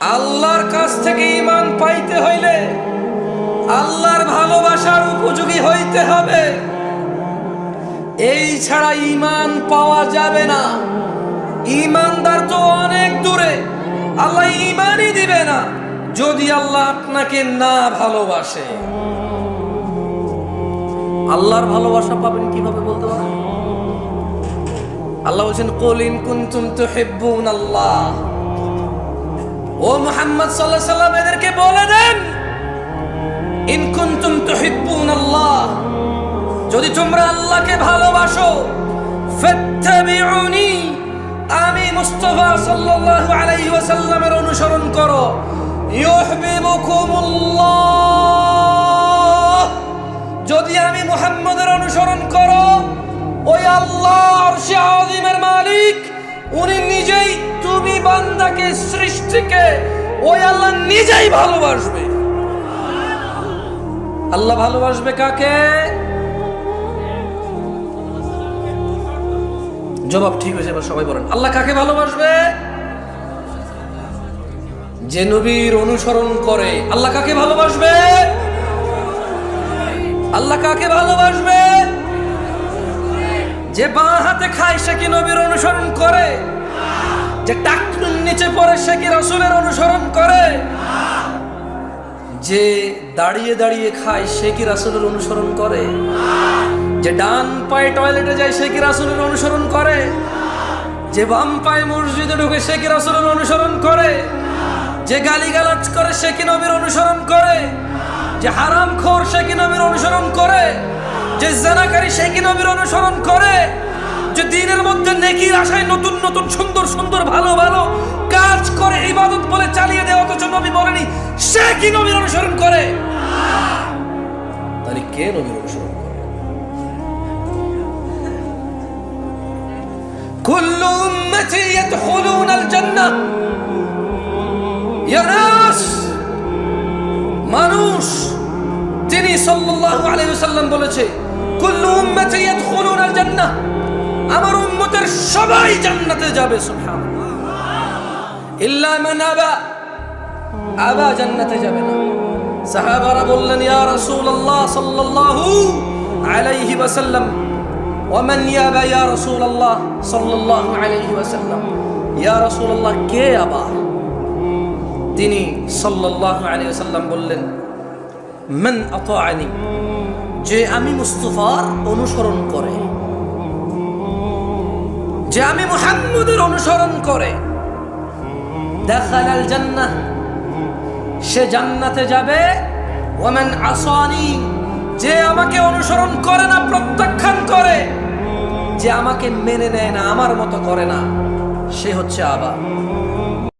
আল্লাহর কাছ থেকে ইমান পাইতে হইলে আল্লাহর ভালোবাসার উপযোগী হইতে হবে। এই ছাড়া ইমান পাওয়া যাবে না। ইমানদার তো অনেক দূরে। আল্লাহ ইমানই দিবে না, যদি আল্লাহ আপনাকে না ভালোবাসে। আল্লাহর ভালোবাসা পাবেন কীভাবে বলতে পারেন? আল্লাহ বলছেন কলিন কুনতুম তুহিব্বুন আল্লাহ ও মুহাম্মদ আলাইহি সাল্লাম এদেরকে বলে দেন, ইন কুনতুম তুহিব্বুন আল্লাহ যদি তোমরা আল্লাহকে ভালোবাসো, ফাত্তাবিউনি আমি মুস্তাফা সাল্লাল্লাহু আলাইহি ওয়াসাল্লামের অনুসরণ করো। ইউহিব্বুকুমুল্লাহ যদি আমি মুহাম্মদের অনুসরণ করো, ওই আল্লাহ আরশে আযীমের মালিক, উনি নিজেই বান্দাকে, সৃষ্টিকে, ওই আল্লাহ নিজেই ভালোবাসবে। আল্লাহ ভালোবাসবে কাকে? জবাব ঠিক হয়েছে, এবার সবাই বলেন, আল্লাহ কাকে ভালোবাসবে? যে নবীর অনুসরণ করে, আল্লাহ কাকে ভালোবাসবে? আল্লাহ কাকে ভালোবাসবে? যে বাঁ হাতে খায়, সে কি নবীর অনুসরণ করে? যে টাকনুর নিচে পড়ে সে কি রসুলের অনুসরণ করে? যে দাঁড়িয়ে দাঁড়িয়ে খায় সে কি রাসুলের অনুসরণ করে? যে ডান পায়ে টয়লেটে যায় সে কি রাসুলের অনুসরণ করে? যে বাম পায়ে মসজিদে ঢুকে সে কি রাসুলের অনুসরণ করে? যে গালিগালাজ করে সে কি নবীর অনুসরণ করে? যে হারাম খোর সে কি নবীর অনুসরণ করে? যে জানাকারী সে কি নবীর অনুসরণ করে? যে দিনের মধ্যে নেকির আশায় নতুন নতুন সুন্দর সুন্দর ভালো ভালো কাজ করে ইবাদত বলে চালিয়ে দেয় অথচ নবী বলেনি সে কি নবীর অনুসরণ করে তাহলে কে নবীর অনুসরণ করে كل أمتي يدخلون الجنة يا ناس মানুষ তিনি সাল্লাল্লাহু আলাইহি ওয়াসাল্লাম বলেছে কুল্লু উম্মতি ইয়াদখুলুনা আল জান্নাহ আমার উম্মতের সবাই জান্নাতে যাবে, সুবহানাল্লাহ। ইল্লা আবা। আবা জান্নাতে যাবে না। সাহাবারা বললেন, ইয়া রাসূলুল্লাহ সাল্লাল্লাহু আলাইহি ওয়াসাল্লাম ওমান ইয়াবা ইয়া রাসূলুল্লাহ সাল্লাল্লাহু আলাইহি ওয়াসাল্লাম? ইয়া রাসূলুল্লাহ, কে আবার তিনি সাল্লাল্লাহু আলাইহি ওয়াসাল্লাম বললেন, মান আতাআনি, যে আমি মুস্তাফার অনুসরণ করে যে আমি মোহাম্মদের অনুসরণ করে দেখাল জান্নাহ, সে জান্নাতে যাবে। ওমেন আসানি, যে আমাকে অনুসরণ করে না, প্রত্যাখ্যান করে, যে আমাকে মেনে নেয় না, আমার মতো করে না, সে হচ্ছে আবা।